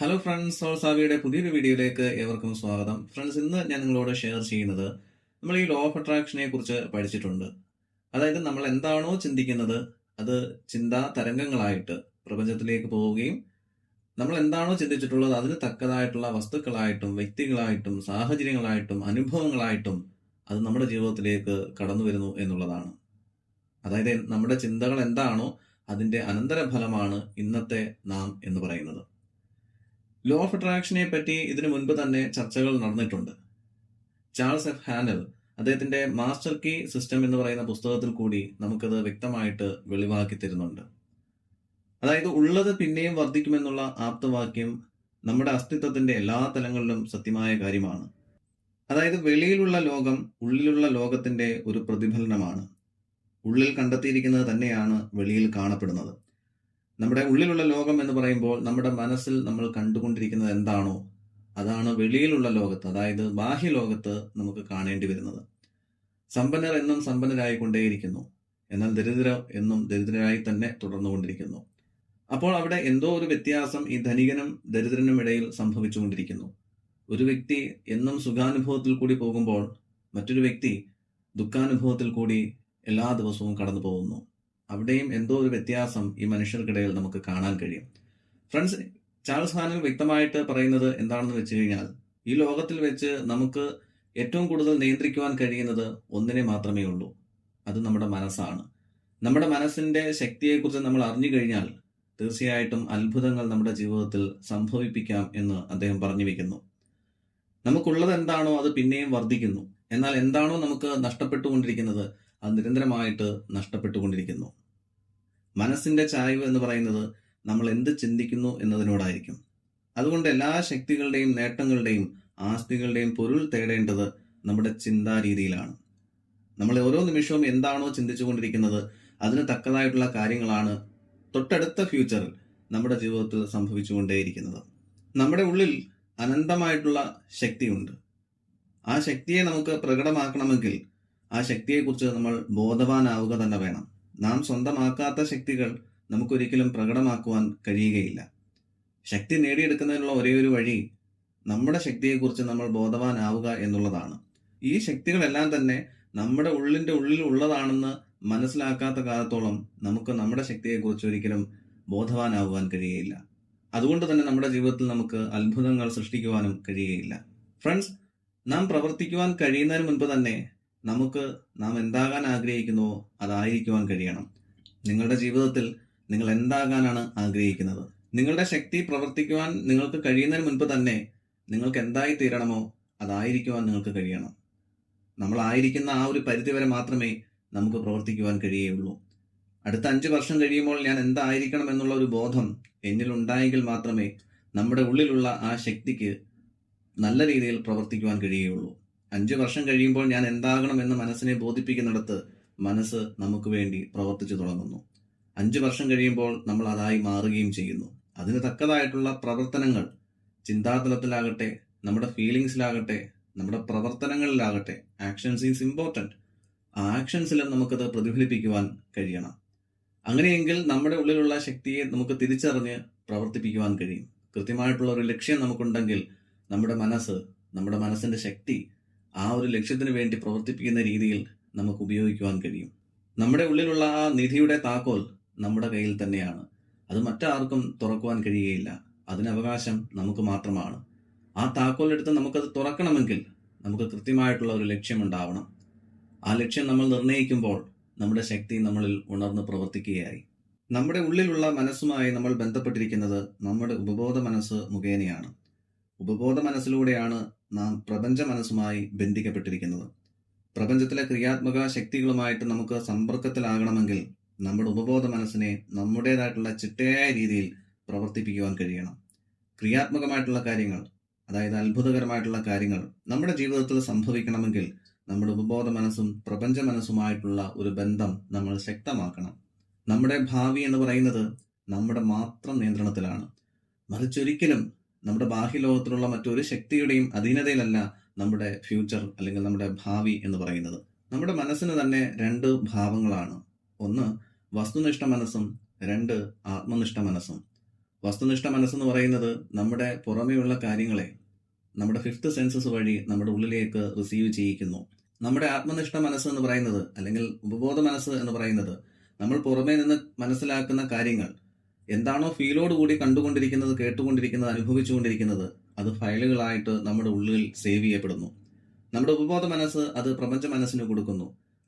Hello friends soul സാവിയുടെ പുതിയൊരു വീഡിയോയിലേക്ക് ഏവർക്കും സ്വാഗതം. ഫ്രണ്ട്സ് ഇന്ന് ഞാൻ നിങ്ങളോട് ഷെയർ ചെയ്യുന്നത് നമ്മൾ ഈ ലോ ഓഫ് അട്രാക്ഷനെ കുറിച്ച് പഠിച്ചിട്ടുണ്ട്. അതായത് നമ്മൾ എന്താണോ ചിന്തിക്കുന്നത് അത് ചിന്താ തരംഗങ്ങളായിട്ട് പ്രപഞ്ചത്തിലേക്ക് പോവുകയും നമ്മൾ എന്താണോ ചിന്തിച്ചിട്ടുള്ളത് അതിന് തക്കതായിട്ടുള്ള വസ്തുക്കളായിട്ടും വ്യക്തികളായിട്ടും സാഹചര്യങ്ങളായിട്ടും അനുഭവങ്ങളായിട്ടും അത് നമ്മുടെ ജീവിതത്തിലേക്ക് കടന്നു വരുന്നു എന്നുള്ളതാണ്. അതായത് നമ്മുടെ ചിന്തകൾ എന്താണോ അതിന്റെ അനന്തരഫലമാണ് ഇന്നത്തെ നാം എന്ന് പറയുന്നത്. ലോ ഓഫ് അട്രാക്ഷനെ പറ്റി ഇതിനു മുൻപ് തന്നെ ചർച്ചകൾ നടന്നിട്ടുണ്ട്. ചാൾസ് എഫ് ഹാനൽ അദ്ദേഹത്തിന്റെ മാസ്റ്റർ കീ സിസ്റ്റം എന്ന് പറയുന്ന പുസ്തകത്തിൽ കൂടി നമുക്കത് വ്യക്തമായിട്ട് വെളിവാക്കി തരുന്നുണ്ട്. അതായത് ഉള്ളത് പിന്നെയും വർദ്ധിക്കുമെന്നുള്ള ആപ്തവാക്യം നമ്മുടെ അസ്തിത്വത്തിന്റെ എല്ലാ തലങ്ങളിലും സത്യമായ കാര്യമാണ്. അതായത് വെളിയിലുള്ള ലോകം ഉള്ളിലുള്ള ലോകത്തിന്റെ ഒരു പ്രതിഫലനമാണ്. ഉള്ളിൽ കണ്ടെത്തിയിരിക്കുന്നത് തന്നെയാണ് വെളിയിൽ കാണപ്പെടുന്നത്. നമ്മുടെ ഉള്ളിലുള്ള ലോകം എന്ന് പറയുമ്പോൾ നമ്മുടെ മനസ്സിൽ നമ്മൾ കണ്ടുകൊണ്ടിരിക്കുന്നത് എന്താണോ അതാണ് വെളിയിലുള്ള ലോകത്ത് അതായത് ബാഹ്യ ലോകത്ത് നമുക്ക് കാണേണ്ടി വരുന്നത്. സമ്പന്നർ എന്നും സമ്പന്നരായിക്കൊണ്ടേയിരിക്കുന്നു. എന്നാൽ ദരിദ്രർ എന്നും ദരിദ്രരായി തന്നെ തുടർന്നുകൊണ്ടിരിക്കുന്നു. അപ്പോൾ അവിടെ എന്തോ ഒരു വ്യത്യാസം ഈ ധനികനും ദരിദ്രനും ഇടയിൽ സംഭവിച്ചുകൊണ്ടിരിക്കുന്നു. ഒരു വ്യക്തി എന്നും സുഖാനുഭവത്തിൽ കൂടി പോകുമ്പോൾ മറ്റൊരു വ്യക്തി ദുഃഖാനുഭവത്തിൽ കൂടി എല്ലാ ദിവസവും കടന്നു പോകുന്നു അവിടെയും എന്തോ ഒരു വ്യത്യാസം ഈ മനുഷ്യർക്കിടയിൽ നമുക്ക് കാണാൻ കഴിയും. ഫ്രണ്ട്സ് ചാൾസ് ഹാനൽ വ്യക്തമായിട്ട് പറയുന്നത് എന്താണെന്ന് വെച്ച് കഴിഞ്ഞാൽ ഈ ലോകത്തിൽ വെച്ച് നമുക്ക് ഏറ്റവും കൂടുതൽ നിയന്ത്രിക്കുവാൻ കഴിയുന്നത് ഒന്നിനെ മാത്രമേ ഉള്ളൂ. അത് നമ്മുടെ മനസ്സാണ്. നമ്മുടെ മനസ്സിന്റെ ശക്തിയെക്കുറിച്ച് നമ്മൾ അറിഞ്ഞു കഴിഞ്ഞാൽ തീർച്ചയായിട്ടും അത്ഭുതങ്ങൾ നമ്മുടെ ജീവിതത്തിൽ സംഭവിപ്പിക്കാം എന്ന് അദ്ദേഹം പറഞ്ഞു വെക്കുന്നു. നമുക്കുള്ളത് എന്താണോ അത് പിന്നെയും വർദ്ധിക്കുന്നു. എന്നാൽ എന്താണോ നമുക്ക് നഷ്ടപ്പെട്ടുകൊണ്ടിരിക്കുന്നത് അത് നിരന്തരമായിട്ട് നഷ്ടപ്പെട്ടുകൊണ്ടിരിക്കുന്നു. മനസ്സിന്റെ ചായ്വ് എന്ന് പറയുന്നത് നമ്മൾ എന്ത് ചിന്തിക്കുന്നു എന്നതിനോടായിരിക്കും. അതുകൊണ്ട് എല്ലാ ശക്തികളുടെയും നേട്ടങ്ങളുടെയും ആസ്തികളുടെയും പൊരുൾ തേടേണ്ടത് നമ്മുടെ ചിന്താ രീതിയിലാണ് നമ്മൾ ഓരോ നിമിഷവും എന്താണോ ചിന്തിച്ചുകൊണ്ടിരിക്കുന്നത് അതിന് തക്കതായിട്ടുള്ള കാര്യങ്ങളാണ് തൊട്ടടുത്ത ഫ്യൂച്ചറിൽ നമ്മുടെ ജീവിതത്തിൽ സംഭവിച്ചുകൊണ്ടേയിരിക്കുന്നത്. നമ്മുടെ ഉള്ളിൽ അനന്തമായിട്ടുള്ള ശക്തിയുണ്ട്. ആ ശക്തിയെ നമുക്ക് പ്രകടമാക്കണമെങ്കിൽ ആ ശക്തിയെക്കുറിച്ച് നമ്മൾ ബോധവാനാവുക തന്നെ വേണം. നാം സ്വന്തമാക്കാത്ത ശക്തികൾ നമുക്കൊരിക്കലും പ്രകടമാക്കുവാൻ കഴിയുകയില്ല. ശക്തി നേടിയെടുക്കുന്നതിനുള്ള ഒരേ ഒരു വഴി നമ്മുടെ ശക്തിയെക്കുറിച്ച് നമ്മൾ ബോധവാനാവുക എന്നുള്ളതാണ്. ഈ ശക്തികളെല്ലാം തന്നെ നമ്മുടെ ഉള്ളിന്റെ ഉള്ളിൽ ഉള്ളതാണെന്ന് മനസ്സിലാക്കാത്ത കാലത്തോളം നമുക്ക് നമ്മുടെ ശക്തിയെക്കുറിച്ച് ഒരിക്കലും ബോധവാനാവുവാൻ കഴിയുകയില്ല. അതുകൊണ്ട് തന്നെ നമ്മുടെ ജീവിതത്തിൽ നമുക്ക് അത്ഭുതങ്ങൾ സൃഷ്ടിക്കുവാനും കഴിയുകയില്ല. ഫ്രണ്ട്സ് നാം പ്രവർത്തിക്കുവാൻ കഴിയുന്നതിന് മുൻപ് തന്നെ നമുക്ക് നാം എന്താകാൻ ആഗ്രഹിക്കുന്നുവോ അതായിരിക്കുവാൻ കഴിയണം. നിങ്ങളുടെ ജീവിതത്തിൽ നിങ്ങൾ എന്താകാനാണ് ആഗ്രഹിക്കുന്നത്? നിങ്ങളുടെ ശക്തി പ്രവർത്തിക്കുവാൻ നിങ്ങൾക്ക് കഴിയുന്നതിന് മുൻപ് തന്നെ നിങ്ങൾക്ക് എന്തായി തീരണമോ അതായിരിക്കുവാൻ നിങ്ങൾക്ക് കഴിയണം. നമ്മൾ ആയിരിക്കുന്ന ആ ഒരു പരിധി വരെ മാത്രമേ നമുക്ക് പ്രവർത്തിക്കുവാൻ കഴിയുകയുള്ളൂ. അടുത്ത അഞ്ച് വർഷം കഴിയുമ്പോൾ ഞാൻ എന്തായിരിക്കണം എന്നുള്ള ഒരു ബോധം എന്നിൽ ഉണ്ടായെങ്കിൽ മാത്രമേ നമ്മുടെ ഉള്ളിലുള്ള ആ ശക്തിക്ക് നല്ല രീതിയിൽ പ്രവർത്തിക്കുവാൻ കഴിയുകയുള്ളൂ. അഞ്ച് വർഷം കഴിയുമ്പോൾ ഞാൻ എന്താകണം എന്ന് മനസ്സിനെ ബോധിപ്പിക്കുന്നിടത്ത് മനസ്സ് നമുക്ക് വേണ്ടി പ്രവർത്തിച്ചു തുടങ്ങുന്നു. അഞ്ച് വർഷം കഴിയുമ്പോൾ നമ്മൾ അതായി മാറുകയും ചെയ്യുന്നു. അതിന് തക്കതായിട്ടുള്ള പ്രവർത്തനങ്ങൾ ചിന്താതലത്തിലാകട്ടെ നമ്മുടെ ഫീലിങ്സിലാകട്ടെ നമ്മുടെ പ്രവർത്തനങ്ങളിലാകട്ടെ ആക്ഷൻസ് ഈസ് ഇമ്പോർട്ടന്റ് ആ ആക്ഷൻസിലും നമുക്കത് പ്രതിഫലിപ്പിക്കുവാൻ കഴിയണം. അങ്ങനെയെങ്കിൽ നമ്മുടെ ഉള്ളിലുള്ള ശക്തിയെ നമുക്ക് തിരിച്ചറിഞ്ഞ് പ്രവർത്തിപ്പിക്കുവാൻ കഴിയും. കൃത്യമായിട്ടുള്ള ഒരു ലക്ഷ്യം നമുക്കുണ്ടെങ്കിൽ നമ്മുടെ മനസ്സ് നമ്മുടെ മനസ്സിന്റെ ശക്തി ആ ഒരു ലക്ഷ്യത്തിന് വേണ്ടി പ്രവർത്തിപ്പിക്കുന്ന രീതിയിൽ നമുക്ക് ഉപയോഗിക്കുവാൻ കഴിയും. നമ്മുടെ ഉള്ളിലുള്ള ആ നിധിയുടെ താക്കോൽ നമ്മുടെ കയ്യിൽ തന്നെയാണ്. അത് മറ്റാർക്കും തുറക്കുവാൻ കഴിയുകയില്ല അതിനവകാശം നമുക്ക് മാത്രമാണ്. ആ താക്കോൽ എടുത്ത് നമുക്കത് തുറക്കണമെങ്കിൽ നമുക്ക് കൃത്യമായിട്ടുള്ള ഒരു ലക്ഷ്യമുണ്ടാവണം ആ ലക്ഷ്യം നമ്മൾ നിർണയിക്കുമ്പോൾ നമ്മുടെ ശക്തി നമ്മളിൽ ഉണർന്ന് പ്രവർത്തിക്കുകയായി. നമ്മുടെ ഉള്ളിലുള്ള മനസ്സുമായി നമ്മൾ ബന്ധപ്പെട്ടിരിക്കുന്നത് നമ്മുടെ ഉപബോധ മനസ്സ് മുഖേനയാണ്. ഉപബോധ മനസ്സിലൂടെയാണ് നാം പ്രപഞ്ച മനസ്സുമായി ബന്ധിക്കപ്പെട്ടിരിക്കുന്നത്. പ്രപഞ്ചത്തിലെ ക്രിയാത്മക ശക്തികളുമായിട്ട് നമുക്ക് സമ്പർക്കത്തിലാകണമെങ്കിൽ നമ്മുടെ ഉപബോധ മനസ്സിനെ നമ്മുടേതായിട്ടുള്ള ചിട്ടയായ രീതിയിൽ പ്രവർത്തിപ്പിക്കുവാൻ കഴിയണം. ക്രിയാത്മകമായിട്ടുള്ള കാര്യങ്ങൾ അതായത് അത്ഭുതകരമായിട്ടുള്ള കാര്യങ്ങൾ നമ്മുടെ ജീവിതത്തിൽ സംഭവിക്കണമെങ്കിൽ നമ്മുടെ ഉപബോധ മനസ്സും പ്രപഞ്ച മനസ്സുമായിട്ടുള്ള ഒരു ബന്ധം നമ്മൾ ശക്തമാക്കണം. നമ്മുടെ ഭാവി എന്ന് പറയുന്നത് നമ്മുടെ മാത്രം നിയന്ത്രണത്തിലാണ്. മറിച്ചൊരിക്കലും നമ്മുടെ ബാഹ്യ ലോകത്തിലുള്ള മറ്റൊരു ശക്തിയുടെയും അധീനതയിലല്ല നമ്മുടെ ഫ്യൂച്ചർ അല്ലെങ്കിൽ നമ്മുടെ ഭാവി എന്ന് പറയുന്നത്. നമ്മുടെ മനസ്സിന് തന്നെ രണ്ട് ഭാവങ്ങളാണ്. ഒന്ന് വസ്തുനിഷ്ഠ മനസ്സും രണ്ട് ആത്മനിഷ്ഠ മനസ്സും. വസ്തുനിഷ്ഠ മനസ്സെന്ന് പറയുന്നത് നമ്മുടെ പുറമേയുള്ള കാര്യങ്ങളെ നമ്മുടെ ഫിഫ്ത്ത് സെൻസസ് വഴി നമ്മുടെ ഉള്ളിലേക്ക് റിസീവ് ചെയ്യിക്കുന്നു. നമ്മുടെ ആത്മനിഷ്ഠ മനസ്സ് എന്ന് പറയുന്നത് അല്ലെങ്കിൽ ഉപബോധ മനസ്സ് എന്ന് പറയുന്നത് നമ്മൾ പുറമേ നിന്ന് മനസ്സിലാക്കുന്ന കാര്യങ്ങൾ എന്താണോ ഫീലോട് കൂടി കണ്ടുകൊണ്ടിരിക്കുന്നത് കേട്ടുകൊണ്ടിരിക്കുന്നത് അനുഭവിച്ചുകൊണ്ടിരിക്കുന്നത് അത് ഫയലുകളായിട്ട് നമ്മുടെ ഉള്ളിൽ സേവ് ചെയ്യപ്പെടുന്നു. നമ്മുടെ ഉപബോധ മനസ്സ് അത് പ്രപഞ്ച മനസ്സിന് കൊടുക്കുന്നു.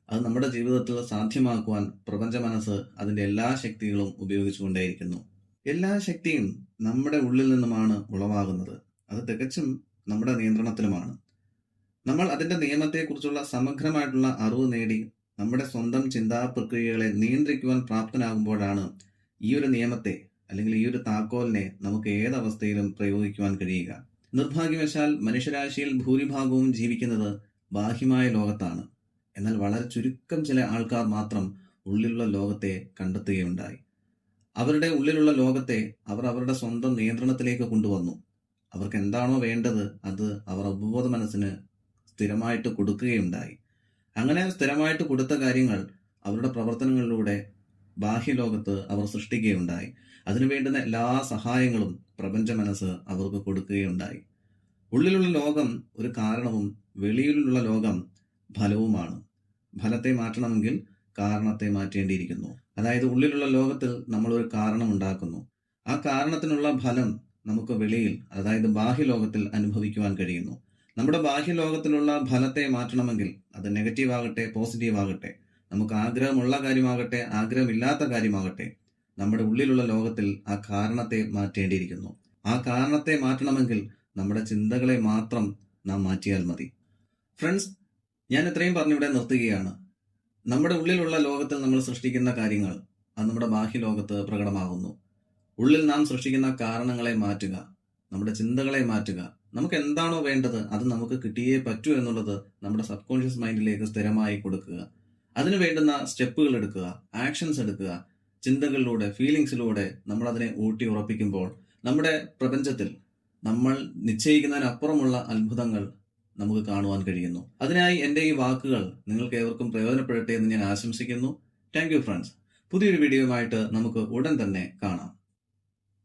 അത് നമ്മുടെ ജീവിതത്തിൽ സാധ്യമാക്കുവാൻ പ്രപഞ്ച മനസ്സ് അതിന്റെ എല്ലാ ശക്തികളും ഉപയോഗിച്ചുകൊണ്ടേയിരിക്കുന്നു. എല്ലാ ശക്തിയും നമ്മുടെ ഉള്ളിൽ നിന്നുമാണ് ഉളവാകുന്നത്. അത് തികച്ചും നമ്മുടെ നിയന്ത്രണത്തിലുമാണ്. നമ്മൾ അതിന്റെ നിയമത്തെക്കുറിച്ചുള്ള സമഗ്രമായിട്ടുള്ള അറിവ് നേടി നമ്മുടെ സ്വന്തം ചിന്താ പ്രക്രിയകളെ നിയന്ത്രിക്കുവാൻ പ്രാപ്തനാകുമ്പോഴാണ് ഈ ഒരു നിയമത്തെ അല്ലെങ്കിൽ ഈ ഒരു താക്കോലിനെ നമുക്ക് ഏതവസ്ഥയിലും പ്രയോഗിക്കുവാൻ കഴിയുക. നിർഭാഗ്യവശാൽ മനുഷ്യരാശിയിൽ ഭൂരിഭാഗവും ജീവിക്കുന്നത് ബാഹ്യമായ ലോകത്താണ്. എന്നാൽ വളരെ ചുരുക്കം ചില ആൾക്കാർ മാത്രം ഉള്ളിലുള്ള ലോകത്തെ കണ്ടെത്തുകയുണ്ടായി. അവരുടെ ഉള്ളിലുള്ള ലോകത്തെ അവർ അവരുടെ സ്വന്തം നിയന്ത്രണത്തിലേക്ക് കൊണ്ടുവന്നു. അവർക്ക് എന്താണോ വേണ്ടത് അത് അവർ ഉപബോധ മനസ്സിന് സ്ഥിരമായിട്ട് കൊടുക്കുകയുണ്ടായി. അങ്ങനെ സ്ഥിരമായിട്ട് കൊടുത്ത കാര്യങ്ങൾ അവരുടെ പ്രവർത്തനങ്ങളിലൂടെ ബാഹ്യലോകത്ത് അവർ സൃഷ്ടിക്കുകയുണ്ടായി. അതിനു വേണ്ടുന്ന എല്ലാ സഹായങ്ങളും പ്രപഞ്ച മനസ്സ് അവർക്ക് കൊടുക്കുകയുണ്ടായി. ഉള്ളിലുള്ള ലോകം ഒരു കാരണവും വെളിയിലുള്ള ലോകം ഫലവുമാണ്. ഫലത്തെ മാറ്റണമെങ്കിൽ കാരണത്തെ മാറ്റേണ്ടിയിരിക്കുന്നു. അതായത് ഉള്ളിലുള്ള ലോകത്തിൽ നമ്മൾ ഒരു കാരണം ഉണ്ടാക്കുന്നു. ആ കാരണത്തിനുള്ള ഫലം നമുക്ക് വെളിയിൽ അതായത് ബാഹ്യലോകത്തിൽ അനുഭവിക്കുവാൻ കഴിയുന്നു. നമ്മുടെ ബാഹ്യലോകത്തിലുള്ള ഫലത്തെ മാറ്റണമെങ്കിൽ അത് നെഗറ്റീവ് ആകട്ടെ പോസിറ്റീവ് ആകട്ടെ നമുക്ക് ആഗ്രഹമുള്ള കാര്യമാകട്ടെ ആഗ്രഹമില്ലാത്ത കാര്യമാകട്ടെ നമ്മുടെ ഉള്ളിലുള്ള ലോകത്തിൽ ആ കാരണത്തെ മാറ്റേണ്ടിയിരിക്കുന്നു. ആ കാരണത്തെ മാറ്റണമെങ്കിൽ നമ്മുടെ ചിന്തകളെ മാത്രം നാം മാറ്റിയാൽ മതി. ഫ്രണ്ട്സ് ഞാൻ ഇത്രയും പറഞ്ഞിവിടെ നിർത്തുകയാണ്. നമ്മുടെ ഉള്ളിലുള്ള ലോകത്തിൽ നമ്മൾ സൃഷ്ടിക്കുന്ന കാര്യങ്ങൾ അത് നമ്മുടെ ബാഹ്യ ലോകത്ത് പ്രകടമാകുന്നു. ഉള്ളിൽ നാം സൃഷ്ടിക്കുന്ന കാരണങ്ങളെ മാറ്റുക നമ്മുടെ ചിന്തകളെ മാറ്റുക നമുക്ക് എന്താണോ വേണ്ടത് അത് നമുക്ക് കിട്ടിയേ പറ്റൂ എന്നുള്ളത് നമ്മുടെ സബ് കോൺഷ്യസ് മൈൻഡിലേക്ക് സ്ഥിരമായി കൊടുക്കുക. അതിന് വേണ്ടുന്ന സ്റ്റെപ്പുകൾ എടുക്കുക ആക്ഷൻസ് എടുക്കുക ചിന്തകളിലൂടെ ഫീലിങ്സിലൂടെ നമ്മൾ അതിനെ ഊട്ടി ഉറപ്പിക്കുമ്പോൾ നമ്മുടെ പ്രപഞ്ചത്തിൽ നമ്മൾ നിശ്ചയിക്കുന്നതിനപ്പുറമുള്ള അത്ഭുതങ്ങൾ നമുക്ക് കാണുവാൻ കഴിയുന്നു. അതിനായി എന്റെ ഈ വാക്കുകൾ നിങ്ങൾക്ക് ഏവർക്കും പ്രയോജനപ്പെടട്ടെ എന്ന് ഞാൻ ആശംസിക്കുന്നു. താങ്ക് യു ഫ്രണ്ട്സ് പുതിയൊരു വീഡിയോയുമായിട്ട് നമുക്ക് ഉടൻ തന്നെ കാണാം.